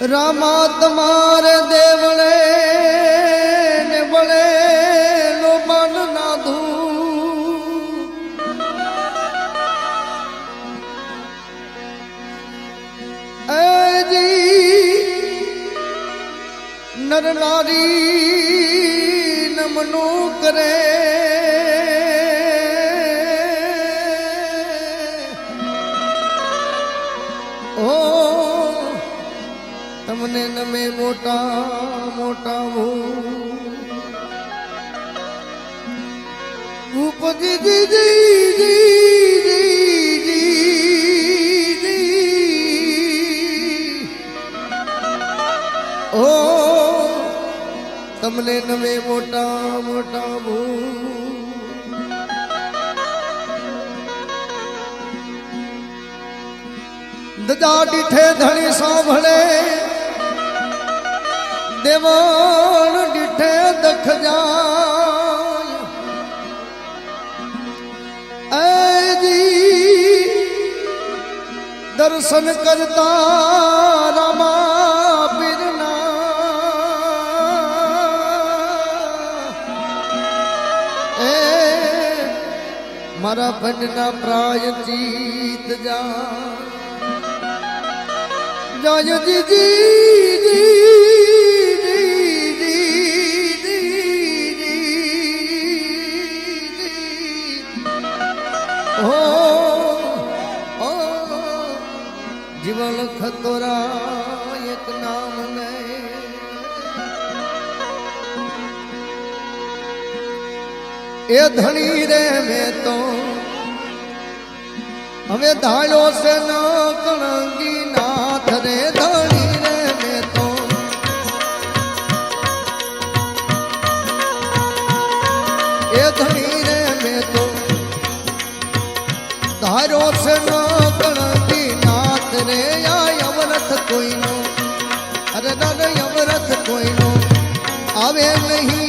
રામા તમારે દેવળે ને બળે લો મન નાધું. નર નારી નમનો કરે. મેં મોટા મોટા ભૂપતિ ઓ તમને નમે મોટા મોટા ભૂ દદા દીઠે ધણી સાંભળે દેવાણ ડીઠે દખ જાય. દર્શન કરતા રામા બિરના મારા ભજના પ્રાય જીત જા. જય જી જી. એ ધણી રે મેં તો. હવે ધાળો છે ન કણંગી નાથ રે, ધણી રે મેં તો. એ ધણી રે મેં તો. ધારો કોઈનો. અરે દાદા અવરથ કોઈનો. આવે નહીં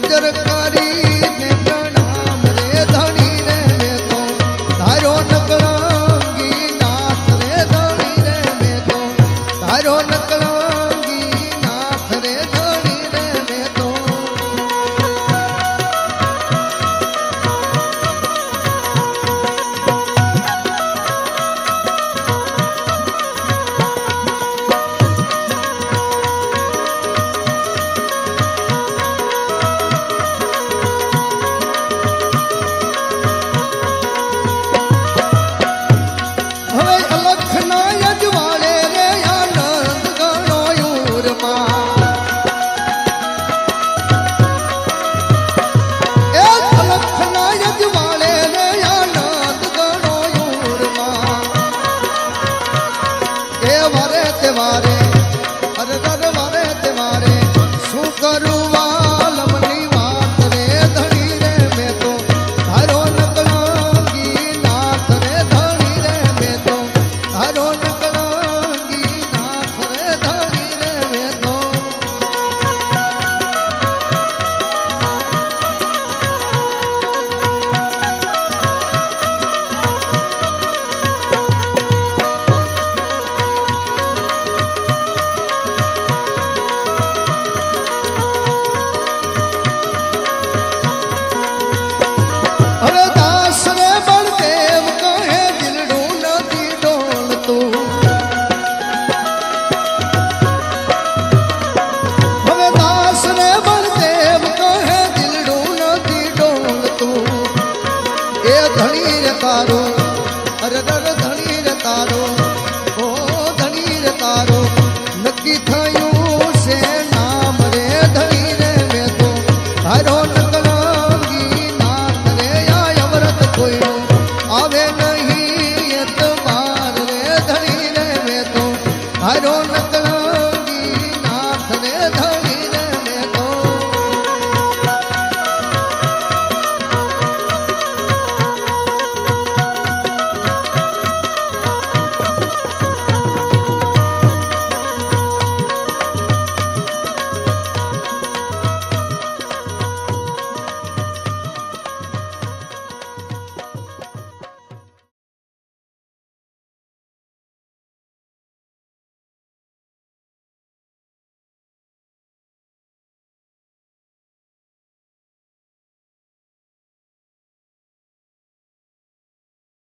જોયું નજર